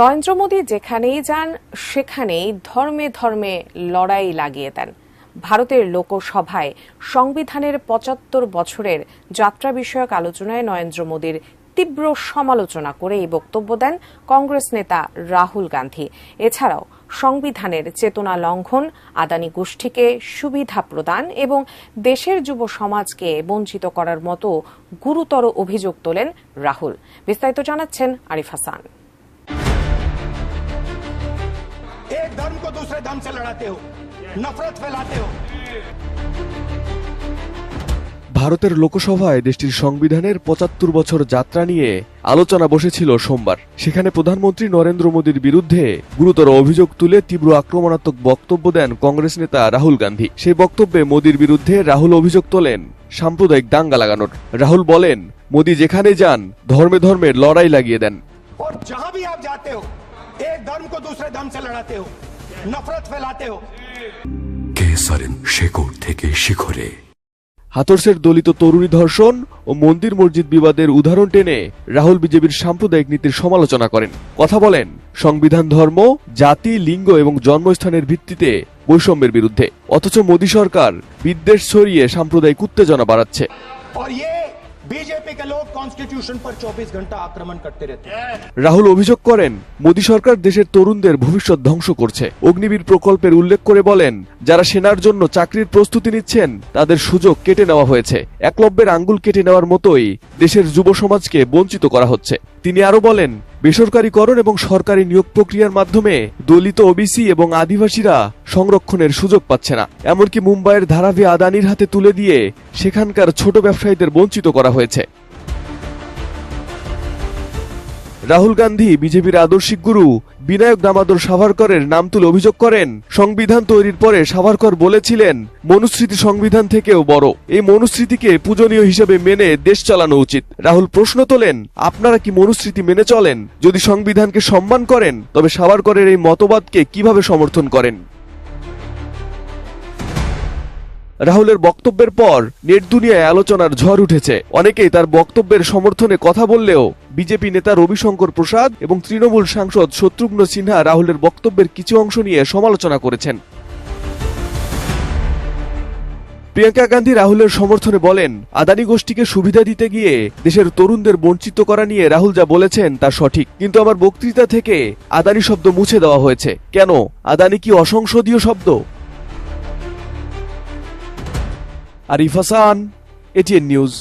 নরেন্দ্র মোদী যেখানেই যান, সেখানেই ধর্মে ধর্মে লড়াই লাগিয়ে দেন। ভারতের লোকসভায় সংবিধানের পঁচাত্তর বছরের যাত্রা বিষয়ক আলোচনায় নরেন্দ্র মোদীর তীব্র সমালোচনা করে এই বক্তব্য দেন কংগ্রেস নেতা রাহুল গান্ধী। এছাড়াও সংবিধানের চেতনা লঙ্ঘন, আদানি গোষ্ঠীকে সুবিধা প্রদান এবং দেশের যুব সমাজকে বঞ্চিত করার মতো গুরুতর অভিযোগ তোলেন রাহুল। বিস্তারিত জানাচ্ছেন আরিফ হাসান एक धर्म को दूसरे धर्म से लड़ाते हो नफरत फैलाते हो ভারতের লোকসভায় দেশটির সংবিধানের পঁচাত্তর বছর যাত্রা নিয়ে আলোচনা বসেছিল সোমবার সেখানে প্রধানমন্ত্রী নরেন্দ্র মোদীর বিরুদ্ধে গুরুতর অভিযোগ তুলে তীব্র আক্রমণাত্মক বক্তব্য দেন কংগ্রেস নেতা রাহুল গান্ধী সেই বক্তব্যে মোদীর বিরুদ্ধে রাহুল অভিযোগ তোলেন সাম্প্রদায়িক দাঙ্গা লাগানোর রাহুল বলেন মোদী যেখানে যান ধর্মে ধর্মে লড়াই লাগিয়ে দেন और जहां भी आप जाते हो एक धर्म को दूसरे धर्म से लड़ाते हो नफरत फैलाते हो কেসারেন শেকড় থেকে শিখরে হাতরসের দলিত তরুণী ধর্ষণ ও মন্দির মসজিদ বিবাদের উদাহরণ টেনে রাহুল বিজেপির সাম্প্রদায়িক নীতির সমালোচনা করেন কথা বলেন সংবিধান ধর্ম জাতি লিঙ্গ এবং জন্মস্থানের ভিত্তিতে বৈষম্যের বিরুদ্ধে অথচ মোদী সরকার বিদ্বেষ ছড়িয়ে সাম্প্রদায়িক উত্তেজনা বাড়াচ্ছে और ये बीजेपी के लोग कॉन्स्टिट्यूशन पर 24 घंटा आक्रमण करते रहते हैं রাহুল অভিযোগ করেন মোদী সরকার দেশের তরুণদের ভবিষ্যৎ ধ্বংস করছে অগ্নিবীর প্রকল্পের উল্লেখ করে বলেন যারা সেনার জন্য চাকরির প্রস্তুতি নিচ্ছেন তাদের সুযোগ কেটে নেওয়া হয়েছে একলব্যের আঙ্গুল কেটে নেওয়ার মতোই দেশের যুব সমাজকে বঞ্চিত করা হচ্ছে তিনি আরো বলেন বেসরকারীকরণ এবং সরকারি নিয়োগ প্রক্রিয়ার মাধ্যমে দলিত ওবিসি এবং আদিবাসীরা সংরক্ষণের সুযোগ পাচ্ছে না। এমনকি মুম্বাইয়ের ধারাভি আদানির হাতে তুলে দিয়ে সেখানকার ছোট ব্যবসায়ীদের বঞ্চিত করা হয়েছে। রাহুল গান্ধী, বিজেপির আদর্শিক গুরু, বিনায়ক দামাদর সাভারকরের নাম তুলে অভিযোগ করেন, সংবিধান তৈরির পরে সাভারকর বলেছিলেন, মনুস্মৃতি সংবিধান থেকেও বড়। এই মনুস্মৃতিকে পূজনীয় হিসেবে মেনে দেশ চালানো উচিত। রাহুল প্রশ্ন তোলেন, আপনারা কি মনুস্মৃতি মেনে চলেন? যদি সংবিধানকে সম্মান করেন, তবে সাভারকরের এই মতবাদকে কীভাবে সমর্থন করেন? রাহুলের বক্তব্যের পর নেট দুনিয়ায় আলোচনার ঝড় উঠেছে। অনেকেই তার বক্তব্যের সমর্থনে কথা বললেও বিজেপি নেতা রবিশঙ্কর প্রসাদ এবং তৃণমূল সাংসদ শত্রুঘ্ন সিনহা রাহুলের বক্তব্যের কিছু অংশ নিয়ে সমালোচনা করেছেন। প্রিয়াঙ্কা গান্ধী রাহুলের সমর্থনে বলেন, আদানি গোষ্ঠীকে সুবিধা দিতে গিয়ে দেশের তরুণদের বঞ্চিত করা নিয়ে রাহুল যা বলেছেন তা সঠিক। কিন্তু আমার বক্তৃতা থেকে আদানি শব্দ মুছে দেওয়া হয়েছে। কেন? আদানি কি অসংসদীয় শব্দ? Arif Hasan ATN news.